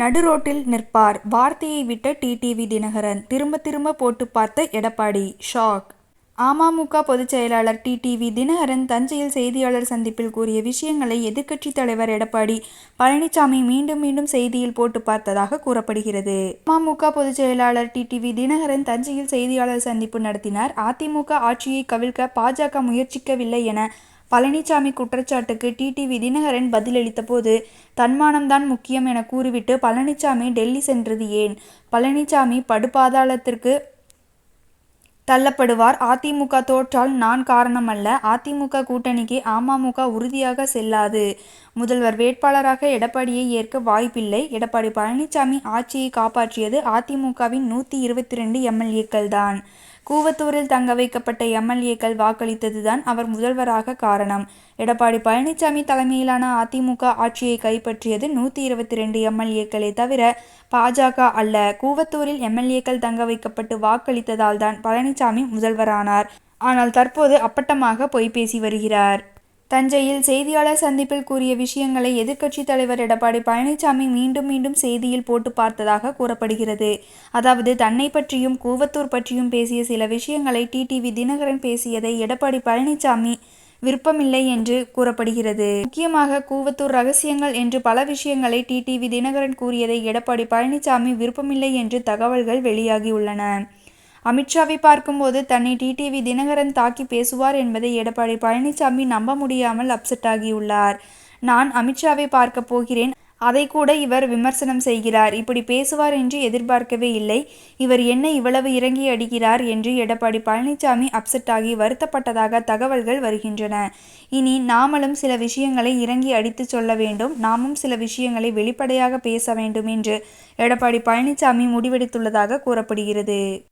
நடுரோட்டில் நிற்பார். வார்த்தையை விட்ட டிடிவி தினகரன் திரும்ப திரும்ப போட்டு பார்த்த எடப்பாடி. ஷாக். அமமுக பொதுச் செயலாளர் டிடிவி தினகரன் தஞ்சையில் செய்தியாளர் சந்திப்பில் கூறிய விஷயங்களை எதிர்க்கட்சித் தலைவர் எடப்பாடி பழனிசாமி மீண்டும் மீண்டும் செய்தியில் போட்டு பார்த்ததாக கூறப்படுகிறது. அமமுக பொதுச் செயலாளர் டிடிவி தினகரன் தஞ்சையில் செய்தியாளர் சந்திப்பு நடத்தினார். அதிமுக ஆட்சியை கவிழ்க்க பாஜக முயற்சிக்கவில்லை என பழனிசாமி குற்றச்சாட்டுக்கு டிடிவி தினகரன் பதிலளித்தபோது தன்மானம்தான் முக்கியம் என கூறிவிட்டு பழனிசாமி டெல்லி சென்றது ஏன்? பழனிசாமி படுபாதாளத்திற்கு தள்ளப்படுவார். அதிமுக தோற்றால் நான் காரணமல்ல. அதிமுக கூட்டணிக்கு அமமுக உறுதியாக செல்லாது. முதல்வர் வேட்பாளராக எடப்பாடியை ஏற்க வாய்ப்பில்லை. எடப்பாடி பழனிசாமி ஆட்சியை காப்பாற்றியது அதிமுகவின் நூற்றி இருபத்தி ரெண்டு எம்எல்ஏக்கள் தான். கூவத்தூரில் தங்க வைக்கப்பட்ட எம்எல்ஏக்கள் வாக்களித்ததுதான் அவர் முதல்வராக காரணம். எடப்பாடி பழனிசாமி தலைமையிலான அதிமுக ஆட்சியை கைப்பற்றியது நூற்றி இருபத்தி ரெண்டு எம்எல்ஏக்களே தவிர பாஜக அல்ல. கூவத்தூரில் எம்எல்ஏக்கள் தங்க வைக்கப்பட்டு வாக்களித்ததால் தான் பழனிசாமி முதல்வரானார். ஆனால் தற்போது அப்பட்டமாக பொய் பேசி வருகிறார். தஞ்சையில் செய்தியாளர் சந்திப்பில் கூறிய விஷயங்களை எதிர்க்கட்சித் தலைவர் எடப்பாடி பழனிசாமி மீண்டும் மீண்டும் செய்தியில் போட்டு பார்த்ததாக கூறப்படுகிறது. அதாவது தன்னை பற்றியும் கூவத்தூர் பற்றியும் பேசிய சில விஷயங்களை டிடிவி தினகரன் பேசியதை எடப்பாடி பழனிசாமி விருப்பமில்லை என்று கூறப்படுகிறது. முக்கியமாக கூவத்தூர் ரகசியங்கள் என்று பல விஷயங்களை டிடிவி தினகரன் கூறியதை எடப்பாடி பழனிசாமி விருப்பமில்லை என்று தகவல்கள் வெளியாகியுள்ளன. அமித்ஷாவை பார்க்கும்போது தன்னை டிடிவி தினகரன் தாக்கி பேசுவார் என்பதை எடப்பாடி பழனிசாமி நம்ப முடியாமல் அப்செட் ஆகியுள்ளார். நான் அமித்ஷாவை பார்க்க போகிறேன். அதை கூட இவர் விமர்சனம் செய்கிறார். இப்படி பேசுவார் என்று எதிர்பார்க்கவே இல்லை. இவர் என்ன இவ்வளவு இறங்கி அடிக்கிறார் என்று எடப்பாடி பழனிசாமி அப்செட் ஆகி வருத்தப்பட்டதாக தகவல்கள் வருகின்றன. இனி நாமளும் சில விஷயங்களை இறங்கி அடித்து சொல்ல வேண்டும். நாமும் சில விஷயங்களை வெளிப்படையாக பேச வேண்டும் என்று எடப்பாடி பழனிசாமி முடிவெடுத்துள்ளதாக கூறப்படுகிறது.